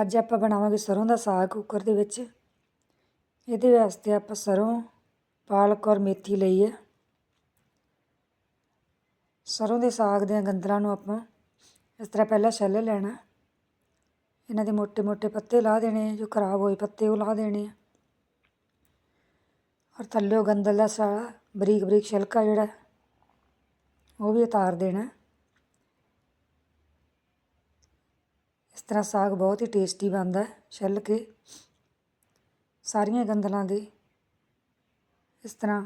ਅੱਜ ਆਪਾਂ ਬਣਾਵਾਂਗੇ ਸਰੋਂ ਦਾ ਸਾਗ ਕੁੱਕਰ ਦੇ ਵਿੱਚ। ਇਹਦੇ ਵਾਸਤੇ ਆਪਾਂ ਸਰੋਂ ਪਾਲਕ ਔਰ ਮੇਥੀ ਲਈ ਹੈ। ਸਰੋਂ ਦੇ ਸਾਗ ਦੇ ਗੰਦਲਾਂ ਨੂੰ ਆਪਾਂ ਇਸ ਤਰ੍ਹਾਂ ਪਹਿਲਾਂ ਛੱਲ ਲੈਣਾ। ਇਹਨਾਂ ਦੇ ਮੋٹے-ਮੋٹے ਪੱਤੇ ਲਾ ਦੇਣੇ, ਜੋ ਖਰਾਬ ਹੋਏ ਪੱਤੇ ਉਹ ਲਾ ਦੇਣੇ। ਔਰ ਥੱਲੇ ਗੰਦਲ ਦਾ ਸਾਰਾ ਬਰੀਕ-ਬਰੀਕ ਛਿਲਕਾ ਜਿਹੜਾ, ਉਹ ਵੀ ਉਤਾਰ ਦੇਣਾ। ਇਸ ਤਰ੍ਹਾਂ ਸਾਗ ਬਹੁਤ ਹੀ ਟੇਸਟੀ ਬਣਦਾ ਛਿੱਲ ਕੇ। ਸਾਰੀਆਂ ਗੰਦਲਾਂ ਦੇ ਇਸ ਤਰ੍ਹਾਂ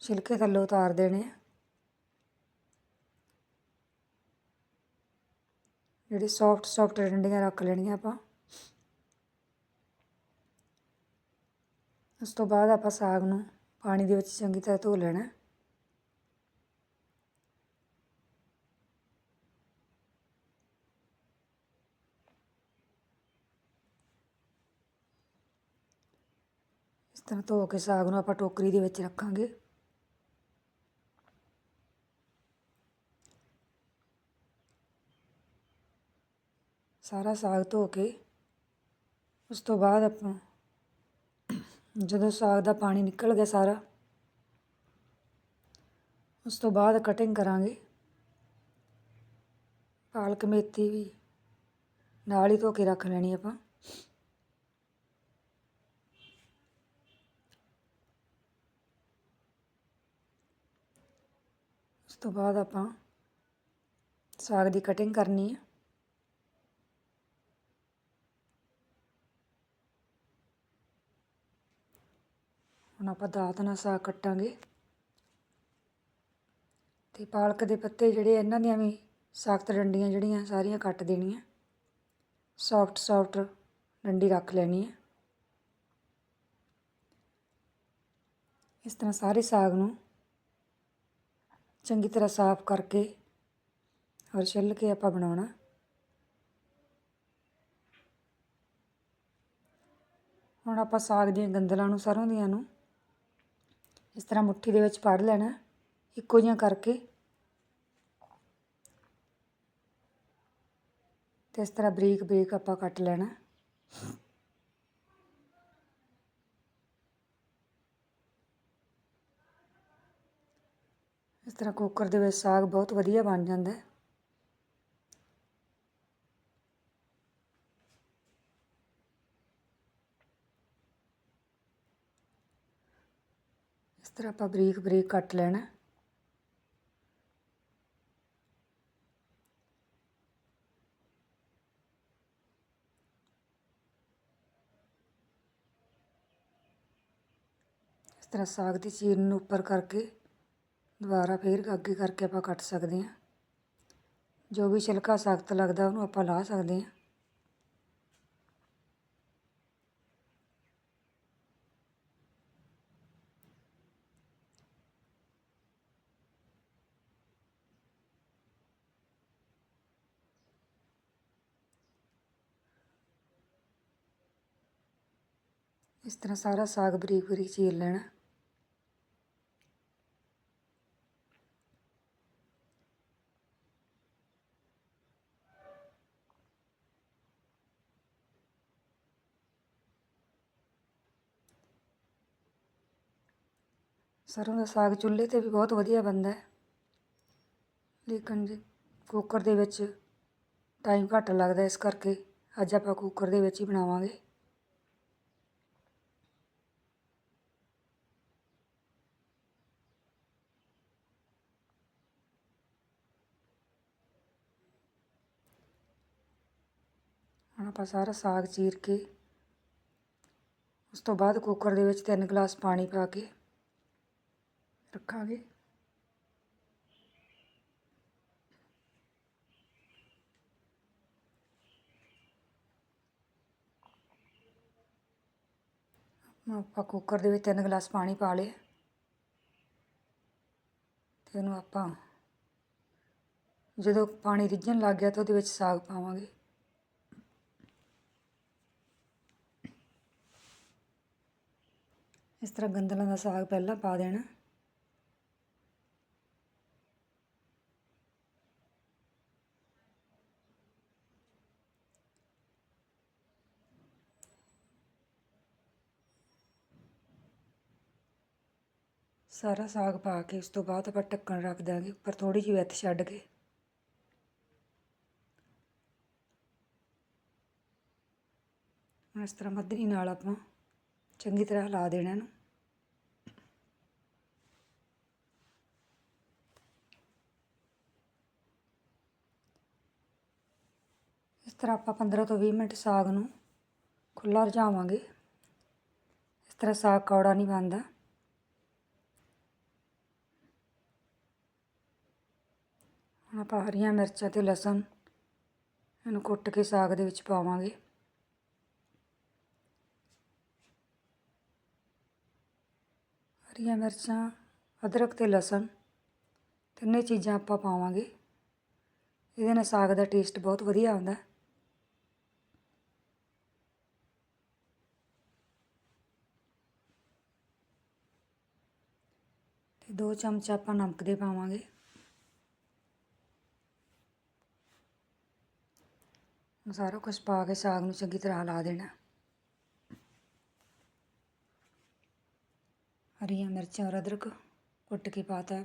ਛਿਲਕੇ ਥੱਲੇ ਉਤਾਰ ਦੇਣੇ ਜਿਹੜੀ ਸੌਫਟ ਸੌਫਟ ਡੰਡੀਆਂ ਰੱਖ ਲੈਣੀਆਂ ਆਪਾਂ। ਉਸ ਤੋਂ ਬਾਅਦ ਆਪਾਂ ਸਾਗ ਨੂੰ ਪਾਣੀ ਦੇ ਵਿੱਚ ਚੰਗੀ ਤਰ੍ਹਾਂ ਧੋ ਲੈਣਾ ਤਰ੍ਹਾਂ ਧੋ ਕੇ ਸਾਗ ਨੂੰ ਆਪਾਂ ਟੋਕਰੀ ਦੇ ਵਿੱਚ ਰੱਖਾਂਗੇ। ਸਾਰਾ ਸਾਗ ਧੋ ਕੇ ਉਸ ਤੋਂ ਬਾਅਦ ਆਪਾਂ ਜਦੋਂ ਸਾਗ ਦਾ ਪਾਣੀ ਨਿਕਲ ਗਿਆ ਸਾਰਾ, ਉਸ ਤੋਂ ਬਾਅਦ ਕਟਿੰਗ ਕਰਾਂਗੇ। ਪਾਲਕ ਮੇਥੀ ਵੀ ਨਾਲ ਹੀ ਧੋ ਕੇ ਰੱਖ ਲੈਣੀ ਆਪਾਂ। ਤੋਂ ਬਾਅਦ ਆਪਾਂ ਸਾਗ ਦੀ ਕਟਿੰਗ ਕਰਨੀ ਹੈ ਹੁਣ ਆਪਾਂ ਦਾਤ ਨਾਲ ਸਾਗ ਕੱਟਾਂਗੇ। ਤੇ ਪਾਲਕ ਦੇ ਪੱਤੇ ਜਿਹੜੇ ਇਹਨਾਂ ਦੀਆਂ ਵੀ ਸਖਤ ਡੰਡੀਆਂ ਜਿਹੜੀਆਂ ਸਾਰੀਆਂ ਕੱਟ ਦੇਣੀਆਂ। ਸੌਫਟ ਸੌਫਟ ਡੰਡੀ ਰੱਖ ਲੈਣੀ ਹੈ ਇਸ ਤਰ੍ਹਾਂ ਸਾਰੇ ਸਾਗ ਨੂੰ ਚੰਗੀ ਤਰ੍ਹਾਂ ਸਾਫ਼ ਕਰਕੇ ਔਰ ਛਿੱਲ ਕੇ ਆਪਾਂ ਬਣਾਉਣਾ। ਹੁਣ ਆਪਾਂ ਸਾਗ ਦੀਆਂ ਗੰਦਲਾਂ ਨੂੰ, ਸਰੋਂ ਦੀਆਂ ਨੂੰ ਇਸ ਤਰ੍ਹਾਂ ਮੁੱਠੀ ਦੇ ਵਿੱਚ ਫੜ ਲੈਣਾ ਇੱਕੋ ਜਿਹੀਆਂ ਕਰਕੇ ਤੇ ਇਸ ਤਰ੍ਹਾਂ ਬਰੀਕ ਬਰੀਕ ਆਪਾਂ ਕੱਟ ਲੈਣਾ ਤਰ੍ਹਾਂ ਕੁੱਕਰ ਦੇ ਵਿੱਚ ਸਾਗ ਬਹੁਤ ਵਧੀਆ ਬਣ ਜਾਂਦਾ ਹੈ। ਇਸ ਤਰ੍ਹਾਂ ਆਪਾਂ ਬਰੀਕ ਬਰੀਕ ਕੱਟ ਲੈਣਾ। ਇਸ ਤਰ੍ਹਾਂ ਸਾਗ ਦੀ ਚੀਰ ਨੂੰ ਉੱਪਰ ਕਰਕੇ ਦੁਬਾਰਾ ਫਿਰ ਅੱਗੇ ਕਰਕੇ ਆਪਾਂ ਕੱਟ ਸਕਦੇ ਹਾਂ। ਜੋ ਵੀ ਛਿਲਕਾ ਸਖਤ ਲੱਗਦਾ ਉਹਨੂੰ ਆਪਾਂ ਲਾ ਸਕਦੇ ਹਾਂ। ਇਸ ਤਰ੍ਹਾਂ ਸਾਰਾ ਸਾਗ ਬਰੀਕ ਬਰੀਕ ਚੀਰ ਲੈਣਾ। ਸਰੋਂ ਦਾ ਸਾਗ ਚੁੱਲ੍ਹੇ 'ਤੇ ਵੀ ਬਹੁਤ ਵਧੀਆ ਬਣਦਾ ਲੇਕਿਨ ਜੀ ਕੁੱਕਰ ਦੇ ਵਿੱਚ ਟਾਈਮ ਘੱਟ ਲੱਗਦਾ ਇਸ ਕਰਕੇ ਅੱਜ ਆਪਾਂ ਕੁੱਕਰ ਦੇ ਵਿੱਚ ਹੀ ਬਣਾਵਾਂਗੇ। ਹੁਣ ਆਪਾਂ ਸਾਰਾ ਸਾਗ ਚੀਰ ਕੇ, ਉਸ ਤੋਂ ਬਾਅਦ ਕੁੱਕਰ ਦੇ ਵਿੱਚ ਤਿੰਨ ਗਲਾਸ ਪਾਣੀ ਪਾ ਕੇ ਰੱਖਾਂਗੇ। ਆਪਾਂ ਕੁੱਕਰ ਦੇ ਵਿੱਚ ਤਿੰਨ ਗਲਾਸ ਪਾਣੀ ਪਾ ਲਏ ਤੇ ਇਹਨੂੰ ਆਪਾਂ ਜਦੋਂ ਪਾਣੀ ਰਿੱਝਣ ਲੱਗ ਗਿਆ ਤਾਂ ਉਹਦੇ ਵਿੱਚ ਸਾਗ ਪਾਵਾਂਗੇ। ਇਸ ਤਰ੍ਹਾਂ ਗੰਦਲਾਂ ਦਾ ਸਾਗ ਪਹਿਲਾਂ ਪਾ ਦੇਣਾ। ਸਾਰਾ ਸਾਗ ਪਾ ਕੇ ਉਸ ਤੋਂ ਬਾਅਦ ਆਪਾਂ ਢੱਕਣ ਰੱਖ ਦਾਂਗੇ ਉੱਪਰ ਥੋੜੀ ਜਿਹੀ ਵਿੱਥ ਛੱਡ ਕੇ। ਇਸ ਤਰ੍ਹਾਂ ਮੱਧਰੀ ਨਾਲ ਆਪਾਂ ਚੰਗੀ ਤਰ੍ਹਾਂ ਹਿਲਾ ਦੇਣਾ ਇਹਨੂੰ। ਇਸ ਤਰ੍ਹਾਂ ਆਪਾਂ 15 ਤੋਂ 20 ਮਿੰਟ ਸਾਗ ਨੂੰ ਖੁੱਲ੍ਹਾ ਰਝਾਵਾਂਗੇ। ਇਸ ਤਰ੍ਹਾਂ ਸਾਗ ਕੌੜਾ ਨਹੀਂ ਬਣਦਾ। ਹੁਣ ਆਪਾਂ ਹਰੀਆਂ ਮਿਰਚਾਂ ਅਤੇ ਲਸਣ ਇਹਨੂੰ ਕੁੱਟ ਕੇ ਸਾਗ ਦੇ ਵਿੱਚ ਪਾਵਾਂਗੇ। ਹਰੀਆਂ ਮਿਰਚਾਂ, ਅਦਰਕ ਤੇ ਲਸਣ ਤਿੰਨੇ ਚੀਜ਼ਾਂ ਆਪਾਂ ਪਾਵਾਂਗੇ। ਇਹਦੇ ਨਾਲ ਸਾਗ ਦਾ ਟੇਸਟ ਬਹੁਤ ਵਧੀਆ ਆਉਂਦਾ। ਤੇ ਦੋ ਚਮਚ ਆਪਾਂ ਨਮਕ ਦੇ ਪਾਵਾਂਗੇ। ਸਾਰਾ ਕੁਝ ਪਾ ਕੇ ਸਾਗ ਨੂੰ ਚੰਗੀ ਤਰ੍ਹਾਂ ਹਿਲਾ ਦੇਣਾ। ਹਰੀਆਂ ਮਿਰਚਾਂ ਔਰ ਅਦਰਕ ਕੁੱਟ ਕੇ ਪਾਤਾ।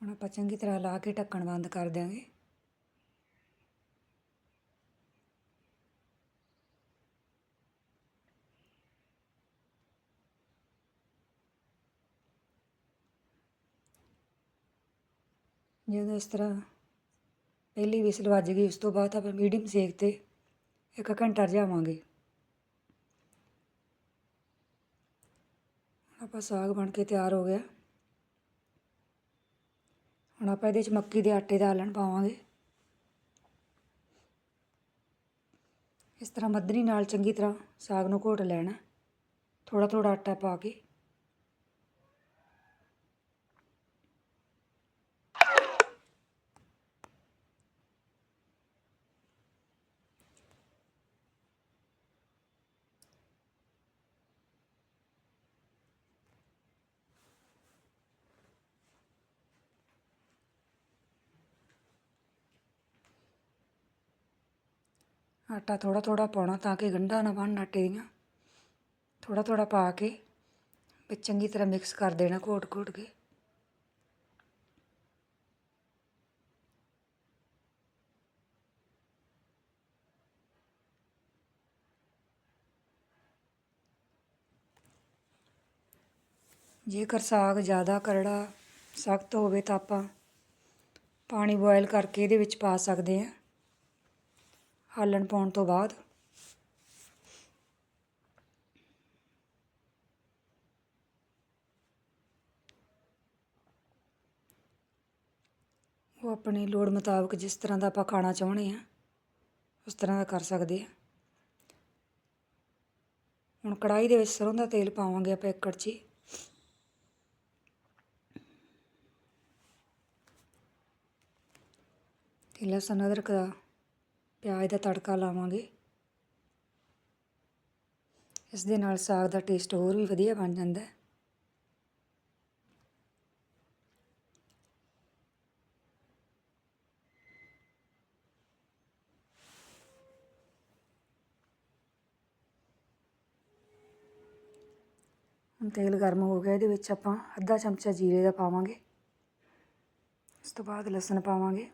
ਹੁਣ ਆਪਾਂ ਚੰਗੀ ਤਰ੍ਹਾਂ ਲਾ ਕੇ ਢੱਕਣ ਬੰਦ ਕਰ ਦਿਆਂਗੇ। ਜਦੋਂ ਇਸ ਤਰ੍ਹਾਂ ਪਹਿਲੀ ਵਿਸਲ ਵੱਜ ਗਈ, ਉਸ ਤੋਂ ਬਾਅਦ ਆਪਾਂ ਮੀਡੀਅਮ ਸੇਕ ਤੇ ਇੱਕ ਘੰਟਾ ਰਝਾਵਾਂਗੇ ਆਪਾਂ ਸਾਗ ਬਣ ਕੇ ਤਿਆਰ ਹੋ ਗਿਆ। ਹੁਣ ਆਪਾਂ ਇਹਦੇ 'ਚ ਮੱਕੀ ਦੇ ਆਟੇ ਦਾ ਆਲਣ ਪਾਵਾਂਗੇ। ਇਸ ਤਰ੍ਹਾਂ ਮੱਧਰੀ ਨਾਲ ਚੰਗੀ ਤਰ੍ਹਾਂ ਸਾਗ ਨੂੰ ਘੋਟ ਲੈਣਾ। ਥੋੜਾ ਥੋੜਾ ਆਟਾ ਪਾ ਕੇ। ਆਟਾ ਥੋੜ੍ਹਾ ਥੋੜ੍ਹਾ ਪਾਉਣਾ ਤਾਂ ਕਿ ਗੰਢਾ ਨਾ ਬਣਨ ਆਟੇ ਦੀਆਂ ਥੋੜ੍ਹਾ ਥੋੜ੍ਹਾ ਪਾ ਕੇ ਵਿੱਚ ਚੰਗੀ ਤਰ੍ਹਾਂ ਮਿਕਸ ਕਰ ਦੇਣਾ ਘੋਟ ਘੋਟ ਕੇ। ਜੇਕਰ ਸਾਗ ਜ਼ਿਆਦਾ ਕਰੜਾ, ਸਖਤ ਹੋਵੇ ਤਾਂ ਆਪਾਂ ਪਾਣੀ ਬੋਇਲ ਕਰਕੇ ਇਹਦੇ ਵਿੱਚ ਪਾ ਸਕਦੇ ਹਾਂ। ਹਾਲਣ ਪਾਉਣ ਤੋਂ ਬਾਅਦ। ਉਹ ਆਪਣੀ ਲੋੜ ਮੁਤਾਬਕ ਜਿਸ ਤਰ੍ਹਾਂ ਦਾ ਆਪਾਂ ਖਾਣਾ ਚਾਹੁੰਦੇ ਆ ਉਸ ਤਰ੍ਹਾਂ ਦਾ ਕਰ ਸਕਦੇ ਆ ਹੁਣ ਕੜਾਈ ਦੇ ਵਿੱਚ ਸਰੋਂ ਦਾ ਤੇਲ ਪਾਵਾਂਗੇ ਆਪਾਂ ਇੱਕ ਕੜਛੀ। ਤੇ ਲਸਣ ਅਦਰਕ ਦਾ ਪਿਆਜ਼ ਦਾ ਤੜਕਾ ਲਾਵਾਂਗੇ। ਇਸ ਦੇ ਨਾਲ ਸਾਗ ਦਾ ਟੇਸਟ ਹੋਰ ਵੀ ਵਧੀਆ ਬਣ ਜਾਂਦਾ ਹੈ। ਹੁਣ ਤੇਲ ਗਰਮ ਹੋ ਗਿਆ, ਇਹਦੇ ਵਿੱਚ ਆਪਾਂ ਅੱਧਾ ਚਮਚਾ ਜੀਰੇ ਦਾ ਪਾਵਾਂਗੇ। ਉਸ ਤੋਂ ਬਾਅਦ ਲਸਣ ਪਾਵਾਂਗੇ।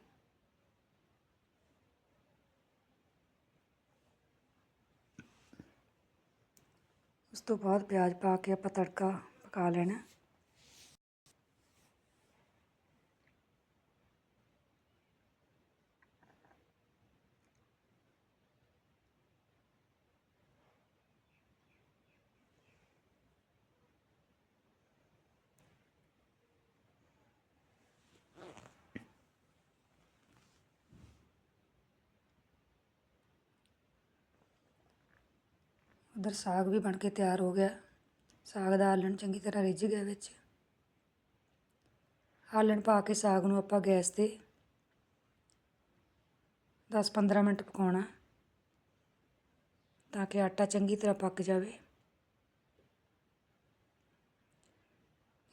ਉਸ ਤੋਂ ਬਾਅਦ ਪਿਆਜ਼ ਪਾ ਕੇ ਆਪਾਂ ਤੜਕਾ ਪਕਾ ਲੈਣਾ। ਉਧਰ ਸਾਗ ਵੀ ਬਣ ਕੇ ਤਿਆਰ ਹੋ ਗਿਆ। ਸਾਗ ਦਾ ਆਲਣ ਚੰਗੀ ਤਰ੍ਹਾਂ ਰਿੱਝ ਗਿਆ ਵਿੱਚ। ਆਲਣ ਪਾ ਕੇ ਸਾਗ ਨੂੰ ਆਪਾਂ ਗੈਸ ਤੇ 10-15 ਮਿੰਟ ਪਕਾਉਣਾ ਤਾਂ ਕਿ ਆਟਾ ਚੰਗੀ ਤਰ੍ਹਾਂ ਪੱਕ ਜਾਵੇ।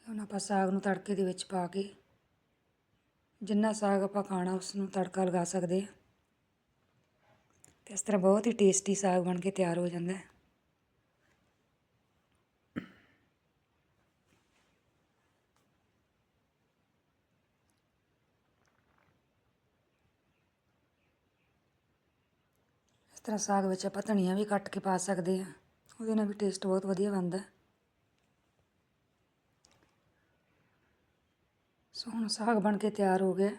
ਹੁਣ ਆਪਾਂ ਸਾਗ ਨੂੰ ਤੜਕੇ ਦੇ ਵਿੱਚ ਪਾ ਕੇ ਜਿੰਨਾ ਸਾਗ ਆਪਾਂ ਖਾਣਾ ਉਸ ਨੂੰ ਤੜਕਾ ਲਗਾ ਸਕਦੇ ਹਾਂ। ਤੇ ਇਸ ਤਰ੍ਹਾਂ ਬਹੁਤ ਹੀ ਟੇਸਟੀ ਸਾਗ ਬਣ ਕੇ ਤਿਆਰ ਹੋ ਜਾਂਦਾ ਹੈ। ਤਰ੍ਹਾਂ ਸਾਗ ਵਿੱਚ ਆਪਾਂ ਧਨੀਆ ਵੀ ਕੱਟ ਕੇ ਪਾ ਸਕਦੇ ਹਾਂ। ਉਹਦੇ ਨਾਲ ਵੀ ਟੇਸਟ ਬਹੁਤ ਵਧੀਆ ਬਣਦਾ। ਸੋ ਹੁਣ ਸਾਗ ਬਣ ਕੇ ਤਿਆਰ ਹੋ ਗਿਆ।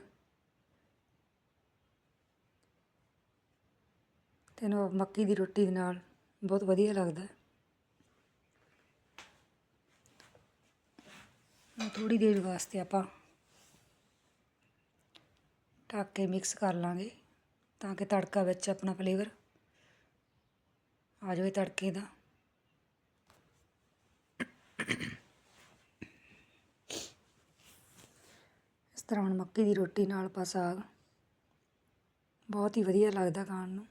ਤੈਨੂੰ ਮੱਕੀ ਦੀ ਰੋਟੀ ਦੇ ਨਾਲ ਬਹੁਤ ਵਧੀਆ ਲੱਗਦਾ। ਹੈ। ਥੋੜੀ ਦੇਰ ਵਾਸਤੇ ਆਪਾਂ ਢੱਕ ਕੇ ਮਿਕਸ ਕਰ ਲਾਂਗੇ ਤਾਂ ਕਿ ਤੜਕਾ ਵਿੱਚ ਆਪਣਾ ਫਲੇਵਰ ਆ ਜਾਵੇ ਤੜਕੇ ਦਾ। ਇਸ ਤਰ੍ਹਾਂ ਹੁਣ ਮੱਕੀ ਦੀ ਰੋਟੀ ਨਾਲ ਆਪਾਂ ਸਾਗ। ਬਹੁਤ ਹੀ ਵਧੀਆ ਲੱਗਦਾ ਖਾਣ ਨੂੰ।